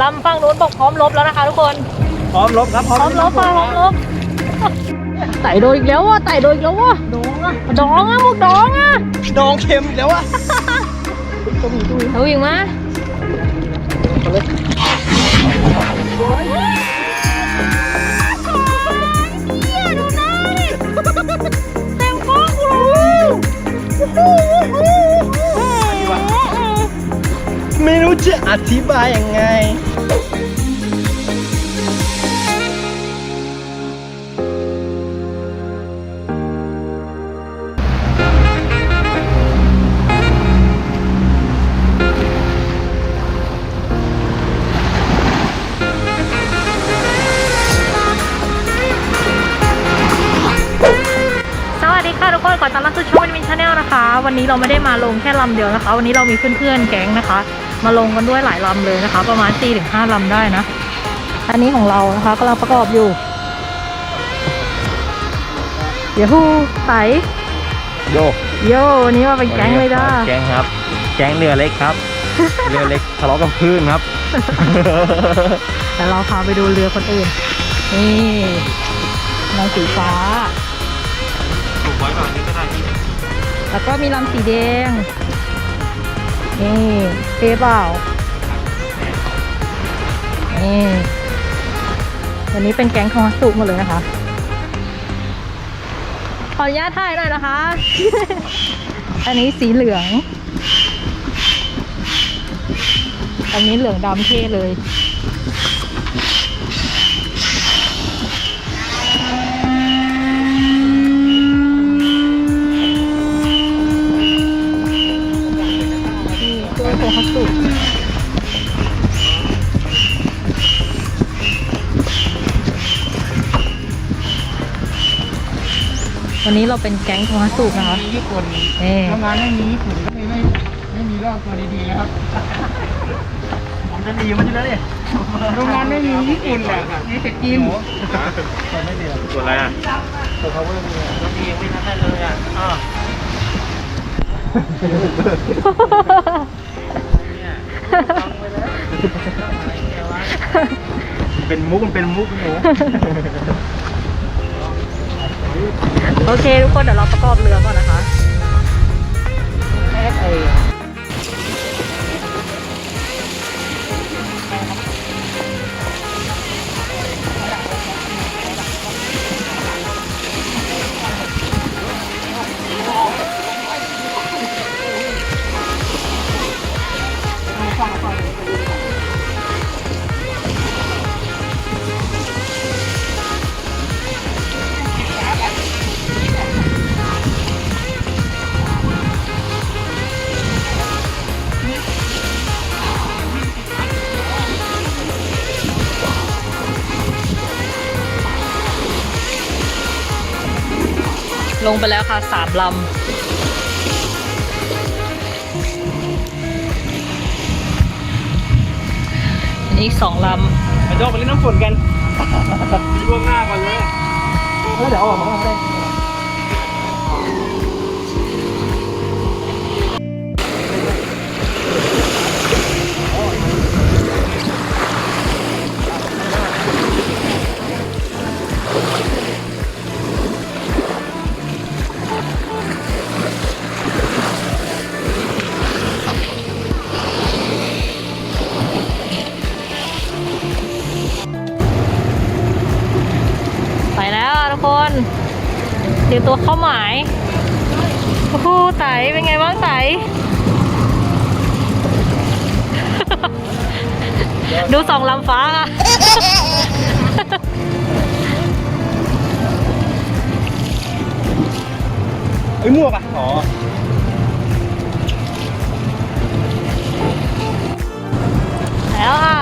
ลำฝั่งนู้นบอกพร้อมลบแล้วนะคะทุกคน พร้อมลบครับพร้อมพร้อมลบค่ะพร้อมลบไต่โดนอีกแล้วว่ะไต่โดนอีกแล้วว่ะดองอะดองอะพวกดองอะดองเค็มอีกแล้วอะเอาอีกมาเต็มกล้องกูเลย ไม่รู้จะอธิบายยังไง สวัสดีค่ะทุกคนขอต้อนรับสู่ช่องวินชาแนลนะคะ วันนี้เราไม่ได้มาลงแค่ลำเดียวนะคะ วันนี้เรามีเพื่อนๆแก๊งนะคะ มาลงกันด้วยหลายลำเลยนะคะ ประมาณ4ถึง5ลำได้นะ อันนี้ของเรานะคะกำลังประกอบอยู่เดี๋ยวฮูไตโยโยวันนี้มาเป็นแก๊งเลยจ้าแก๊งครับ แก๊งเรือเล็กครับ เรือเล็กทะเลาะกับคลื่นครับ แต่เราพาไปดูเรือคนอื่น นี่ลำสีฟ้าถูกไว้ก่อนนี้ก็ได้ แล้วก็มีลำสีแดง นี่เทเปล่านี่วันนี้เป็นแก๊งทองสุกหมดเลยนะคะ ขออนุญาตถ่ายหน่อยนะคะ อันนี้สีเหลือง อันนี้เหลืองดำเท่เลย ตัวโคฮัตสุวันนี้เราเป็นแก๊งโคฮัตสุนะคะญี่ปุ่นนี่โรงงานไม่มีญี่ปุ่นก็เลยไม่ไม่มีรอบตัวดีๆนะครับ ผมจะหนีมันอยู่แล้วเนี่ยโรงงานไม่มีญี่ปุ่นแหละมีแต่จีนส่วนอะไรอะตัว power มีตัวดีไม่ทันได้เลยอะอ้าว เป็นมุกมันเป็นมุกหนูโอเค ทุกคนเดี๋ยวเราประกอบเรือก่อนนะคะแอเอ งไปแล้วค่ะสามลำอันนี้อีกสองลไปโดไปเล่นน้ำฝนกันล่วงหน้าก่อนเลยเดี๋ยวออกมาได้ำ เตรียมตัวเข้าหมายโอ้โหไตเป็นไงบ้างไตดูสองลำฟ้าค่ะไอ้ยหมวกอะอ๋อแล้วค่ะ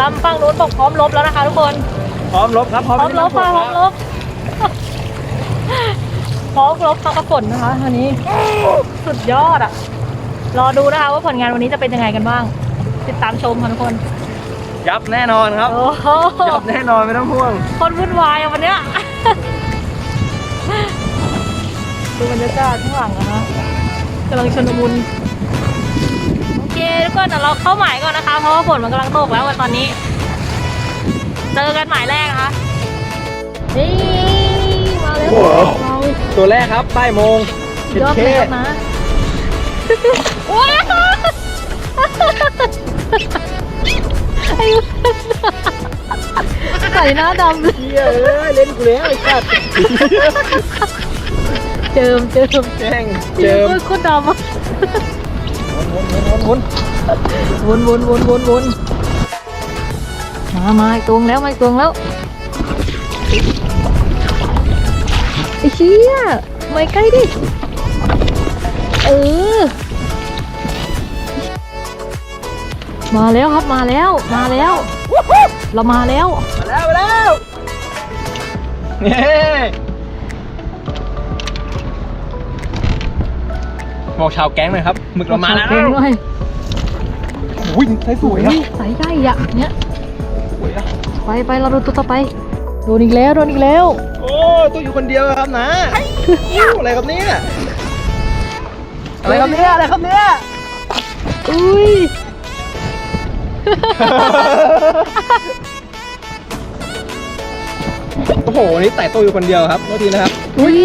ลำฝั่งนู้นบอกพร้อมลบแล้วนะคะทุกคน พร้อมลบครับ พร้อมพร้อมเล่นลบน้ำฝค่ะนพร้อมลบ พร้อมลบค่ะกระฝนนะคะอันนี้ สุดยอดอะรอดูนะคะว่าผลงานวันนี้จะเป็นยังไงกันบ้าง ติดตามชมค่ะทุกคน ยับแน่นอนครับ โอ้โหยับแน่นอนไม่ต้องห่วง คนวุ่นวายอะวันเนี้ย ดูบรรยากาศข้างหลังนะคะกำลังชนมุนโอเคทุกคนเดี๋ยวเราเข้าหมายก่อนนะคะ เพราะว่าฝนมันกำลังตกแล้วอะตอนนี้ เจอกันหมายแรกนะคะนี่มาแล้วเรา ตัวแรกครับป้ายโมงยอดเลยครับนะว้าวไอ้ใส่หน้าดำเลยเฮ้ยเล่นกูแล้วไอ้สัตว์เจิมเจิมแจ้งเจิมโอ้ยโคตรดำอะหมุนหมุนหมุนหมุนวนวนวนวนวนมามาอีกตวงแล้วมาอีกตวงแล้ว ไอ้เชี่ยไม่ใกล้ดิ เออ มาแล้วครับมาแล้วมาแล้ว เรามาแล้ว มาแล้วมาแล้วเย้บอกชาวแก๊งหน่อยครับหมึกเรามาแล้วเก่งด้วยอุ้ยใช้สวยอุ้นะยใส่ใหญ่อะเนี่ยสวยนะไปไปเราดูตัวต่อไปโดนอีกแล้วโดนอีกแล้ว โอ้ ตัวอยู่คนเดียวครับนะอะไรครับเนี่ยอะไรครับเนี่ยอะไรครับเนี่ยอุ้ยโอ้โหนี่แต่ตัวอยู่คนเดียวครับโทษทีนะครับอุ้ย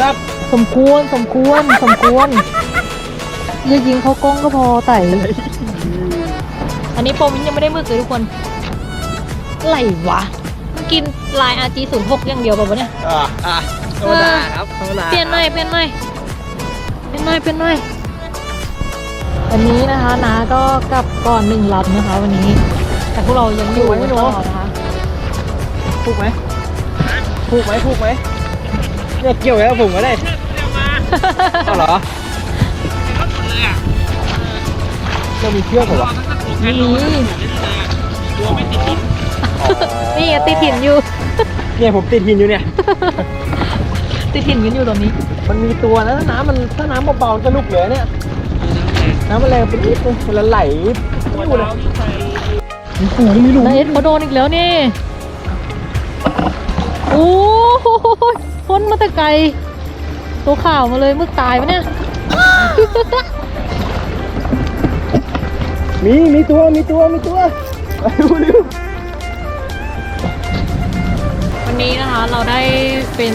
ครับสมควรสมควรสมควรอย่ายิงเขากล้องก็พอไต่อันนี้โปรมินยังไม่ได้มึกเลยทุกคนอะไรวะมัน กินลาย RG 0 6อย่างเดียวป่ะวะเนี่ย อ่าอ่าธรรมดาครับธรรมดาเปลี่ยนหน่อยเปลี่ยนหน่อยเปลี่ยนหน่อยเปลี่ยนหน่อยวันนี้นะคะนาก็กลับก่อนหนึ่งลำนะคะ วันนี้ แต่พวกเรายังอยู่กันต่อนะคะพูกไหมพูกไหมพูกไหมเนี่ยเกี่ยวแล้วผมก็ได้เอาเหรอจะมีเชือกเหรอวะนี่ นี่ติดหินอยู่ เนี่ยผมติดหินอยู่เนี่ย ติดหินกันอยู่ตอนนี้ มันมีตัวนะถ้าน้ำมันถ้าน้ำเบาๆจะลุกเลยเนี่ยน้ำมันแรงไปนิดนึงเวลาไหลอยู่เลยมีฝูงมีหลุมนายเอ็ดเขาโดนอีกแล้วนี่ โอ้โหพ้นมาแต่ไกล ตัวข่าวมาเลยมึกตายปะเนี่ย มีมีตัวมีตัวมีตัวไปดูดิวั นนี้นะคะเราได้เป็น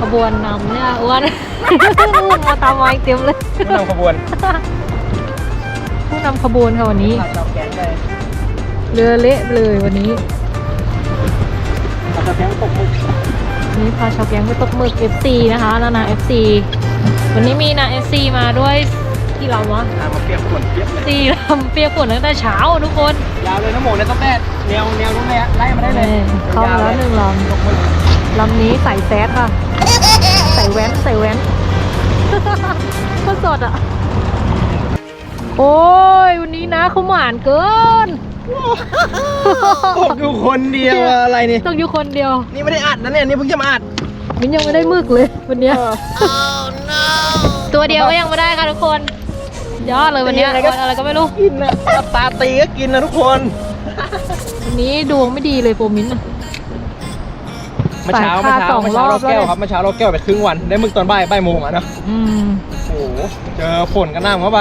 ขบวนนำเนี่ยอ้วนมาตามมาอีกเต็มเลยไม่นำขบวนผู้นำขบวนค่ะวันนี้พาชาวแก๊งไปเรือเละเลยวันนี้พาชาวแก๊งตกมุกวันนี้พาชาวแก๊งไปตกหมึก FC นะคะนานา FC วันนี้มีนา FC มาด้วยที่เราวะตามมาเปียกฝนเปียกเลยสี่ลำเปียกฝนตั้งแต่เช้าทุกคน ยาวเลยนะโมเนี่ยต้องแต้ แนวแนวตรงไหนอะไล่มาได้เลยเข้ามาแล้วหนึ่งลำลำนี้ใส่แซดค่ะ ใส่แว้นใส่แว้นก็สดอะ โอ้ยวันนี้นะเขาหมานเกินตกอยู่คนเดียวอะอะไรเนี่ยต้องอยู่คนเดียว นี่ไม่ได้อัดนะเนี่ยนี่เพิ่งจะมาอัดมินยังไม่ได้มึกเลยวันเนี้ยตัวเดียวก็ยังไม่ได้ค่ะทุกคน ยอดเลยวันเนี้ยวันอะไรก็ไม่รู้กินนะตาตีก็กินนะทุกคน วันนี้ดวงไม่ดีเลยโปรมินอะเมื่อเช้าสายเมื่อคาเช้าสองเมื่อเช้ารอบเราแก้วแล้วเนี่ย ครับเมื่อเช้าเราแก้วไปครึ่งวันได้มึกตอนบ่ายบ่ายโมงอะเนาะอืม โอ้โหเจอฝนกันหน้าเข้าไป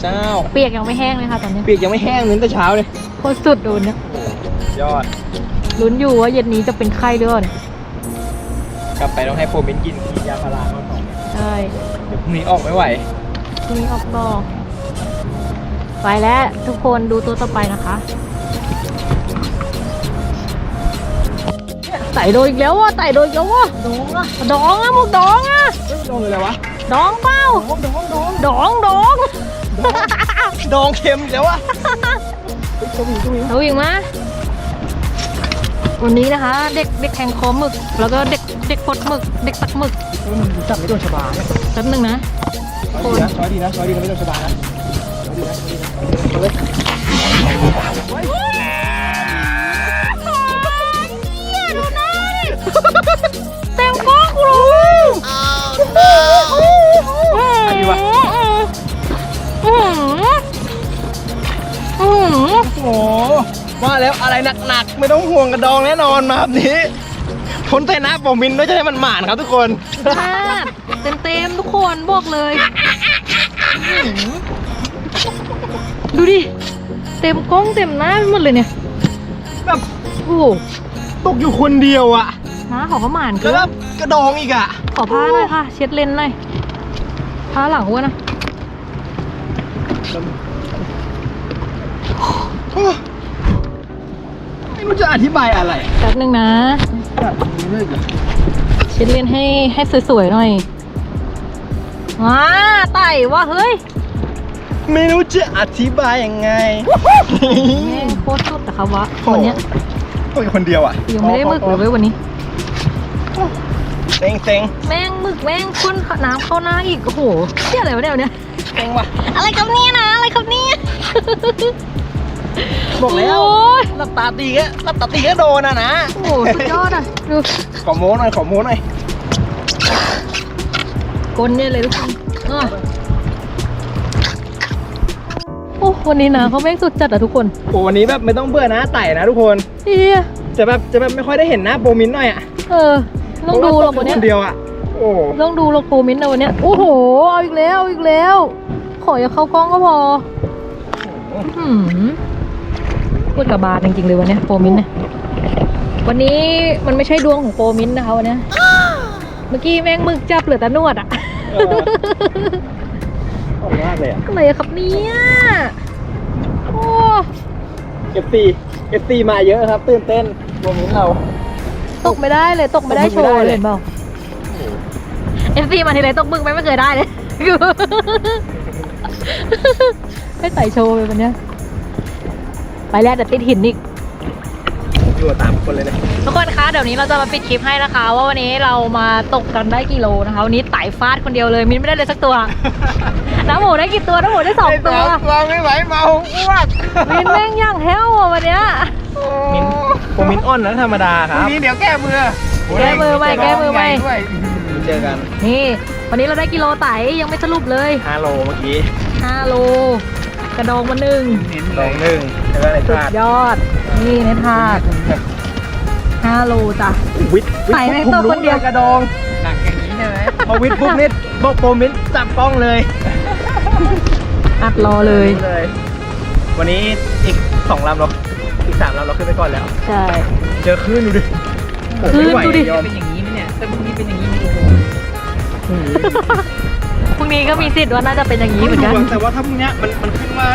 เจ้าเปียกยังไม่แห้งเลยค่ะตอนเนี้ยเปียกยังไม่แห้งเลยตั้งแต่เช้าเลยโคตรสุดโดนเนี่ยยอดลุ้นอยู่ว่าเย็นนี้จะเป็นไข้หรือเปล่าเนี่ยกลับไปต้องให้โฟมินกินกินยาพาราเขาต่อใช่เดี๋ยวพรุ่งนี้ออกไม่ไหว พรุ่งนี้ออกต่อ ไปแล้วทุกคนดูตัวต่อไปนะคะไต่โดนอีกแล้วว่ะไต่โดนอีกแล้วว่ะดองอะดองอะหมกดองอะเฮ้ยโดนเลยอะไรวะดองเปล่าดองดองดองดองดองเค็มอีกแล้ววะเฮ้ยตัวหวีตัวหวีเอาอีกมาวันนี้นะคะ เด็กเด็กแทงคอหมึก แล้วก็เด็กเด็กปลดหมึก เด็กตักหมึกเฮ้ยมันจับไม่โดนชะบาเนี่ยแป๊บหนึงนะช้อยดีนะช้อยดีนะช้อยดีนะไม่โดนชะบานะ เอาเลยเต็มกล้องเลยอันนี้วะอื้อหืออื้อหือ โอ้โหว่าแล้วอะไรหนักๆ ไม่ต้องห่วงกระดองแน่นอนมาแบบนี้ทนแต่นะปอมินด้วยจะได้มันหมานครับทุกคนพลาดเต็มๆทุกคนบอกเลย ดูดิ เต็มกล้องเต็มหน้าไปหมดเลยเนี่ย แบบโอ้โหตกอยู่คนเดียวอะน้าขอข้าวหมานแล้เกิวนแบบกระดองอีกอะขอผ้าหน่อยค่ะ เช็ดเลนหน่อยผ้าหลังอ้วนนะโอ้ไม่รู้จะอธิบายอะไรแป๊บนึงนะเช็ดเลนให้ให้สวยๆหน่อยว้าไต่ว่าเฮ้ย ไม่รู้จะอธิบายยังไง แม่งโคตรสุดอะครับวะวันเนี้ยตกอยู่คนเดียวอะยังไม่ได้หมึกเลยเว้ยวันนี้ เซ็งเซ็งแม่งหมึกแม่งข้นน้ำเข้าหน้าอีกโอ้โหเชี่ยอะไรวะเนี่ยวันเนี้ยเซ็งว่ะ อะไรครับเนี่ยนะอะไรครับเนี่ย บอกแล้วโอ้ย หลับตาตีก็หลับตาตีก็โดนอะนะ โอ้โหสุดยอดอะดูขอโม้หน่อยขอโม้หน่อย กลนเนี่ยเลยทุกคนอะ วันนี้นะเขาแม่งสุดจัดอะทุกคนโอ้วันนี้แบบไม่ต้องเบื่อนะไต่นะทุกคนเฮียจะแบบจะแบบไม่ค่อยได้เห็นหน้าโปรมินหน่อยอะเออต้องดูหรอกวันเนี้ยคนเดียวอะโอ้ต้องดูหรอกโปรมินท์นะวันเนี้ยโอ้โหเอาอีกแล้วเอาอีกแล้ว ขออย่าเข้ากล้องก็พอหืมพูดกับบาทจริงๆเลยวันเนี้ยโปรมินท์เนี่ยวันนี้มันไม่ใช่ดวงของโปรมินท์นะคะวันเนี้ยเมื่อกี้แม่งมึกจับเหลือแต่นวดอะขอบมากเลยอะอะไรครับเนี่ย โอ้ FC FC มาเยอะครับ ตื่นเต้นโปรมินเรา ตกไม่ได้เลยตกไม่ได้โชตกไม่ว์ได้เลเลยยเห็นเปล่าเอฟซีมาทีไรตกมึกไม่ไม่เคยได้เลยให้ใส่โชว์ไปวันเนี้ยไปแล้วแต่ติดหินอีกอยู่กับตามคนเลยเนี่ย ทุกคนคะเดี๋ยวนี้เราจะมาปิดคลิปให้นะคะ ว่าวันนี้เรามาตกกันได้กี่โลนะคะวันนี้ไต่ฟาดคนเดียวเลยมินไม่ได้เลยสักตัว น้ำหมูได้กี่ตัวน้ำหมูได้สองตัวเราไม่ไหวเมาอ้วกมินแม่งย่างแห้วอะวันเนี้ยมินโปรมินอ้อนนะธรรมดาครับนี้เดี๋ยวแก้มือแก้มือไหมแก้มือไหมด้วยเจอกันนี่ วันนี้เราได้กิโลไต่ยังไม่สรุปเลย5โลเมื่อกี้5โลกระดองมาหนึ่งเน้นลเลงยหนึ่งแล้วก็ในสุถาดดยอดนี่ในถาด 5 โลจ้ะวิทย์ใส่ให้ตัวคนเดียว กระดอง หนักอย่างนี้ใช่ไหมพอวิทย์ปุ๊บนิดบอกโปรมินจับกล้องเลยอัดรอเลยเลย วันนี้อีกสองลำเราอีกสามลำเราขึ้นไปก่อนแล้ว ใช่ เจอคลื่นดูดิโอ้คลื่นไม่ไหวดูดิ ยอมเป็นอย่างนี้ไหมเนี่ยถ้าพรุ่งนี้เป็นอย่างนี้โอ้โหพรุ่งนี้ก็มีสิทธิ์ว่าน่าจะเป็นอย่างนี้เหมือนกัน แต่ว่าถ้าพรุ่งเนี้ยมันมันขึ้นมา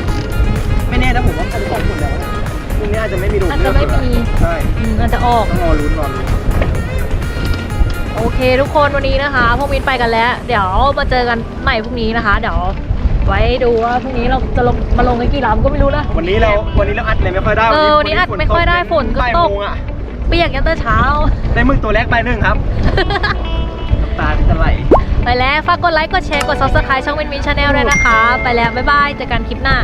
ไม่แน่นะผมว่ามันจะตกหมดแล้วนะพรุ่งนี้อาจจะไม่มีดูอาจจะไม่มี ใช่ อืมอาจจะออก ต้องรอลุ้นรอลุ้นโอเคทุกคนวันนี้นะคะ พวกมินไปกันแล้ว เดี๋ยวมาเจอกันใหม่พรุ่งนี้นะคะ เดี๋ยวไว้ดูว่าพรุ่งนี้เราจะลงมาลงกันกี่ลำก็ไม่รู้นะ วันนี้เราวันนี้เราอัดเลยไม่ค่อยได้เออวันนี้อัดไม่ค่อยได้ฝนก็ตกบ่ายโมงอะเปียกยันแต่เช้า ได้มึกตัวแรกไปหนึ่งครับน้ำตาจะไหลไปแล้วฝากกดไลค์กดแชร์กด subscribe ช่องวินวินชาแนลด้วยนะคะ ไปแล้วบ๊ายบายเจอกันคลิปหน้า